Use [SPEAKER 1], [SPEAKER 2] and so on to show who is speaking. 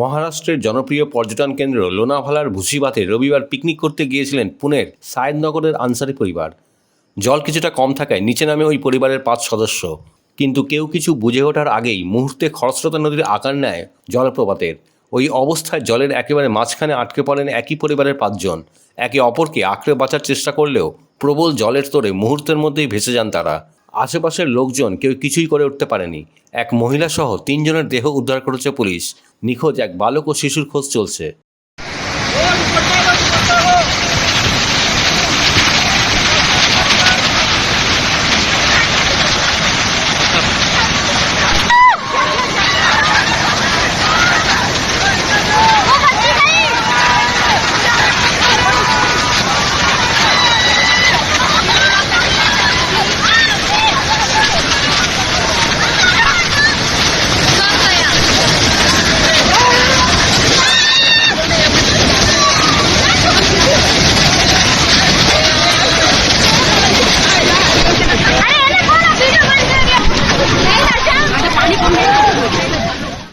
[SPEAKER 1] মহারাষ্ট্রের জনপ্রিয় পর্যটন কেন্দ্র লোনাভালার ভুসিবাতে রবিবার পিকনিক করতে গিয়েছিলেন পুনের সায়দনগরের আনসারি পরিবার। জল কিছুটা কম থাকায় নিচে নামে ওই পরিবারের পাঁচ সদস্য। কিন্তু কেউ কিছু বুঝে ওঠার আগেই মুহূর্তে খরস্রোতা নদীর আকার নেয় জলপ্রপাতের। ওই অবস্থায় জলের একেবারে মাঝখানে আটকে পড়েন একই পরিবারের পাঁচজন। একে অপরকে আঁকড়ে বাঁচার চেষ্টা করলেও প্রবল জলের তোরে মুহূর্তের মধ্যেই ভেসে যান তারা। আশেপাশের লোকজন কেউ কিছুই করে উঠতে পারেনি। এক মহিলা সহ তিনজনের দেহ উদ্ধার করেছে পুলিশ। নিখোঁজ এক বালক ও শিশুর খোঁজ চলছে।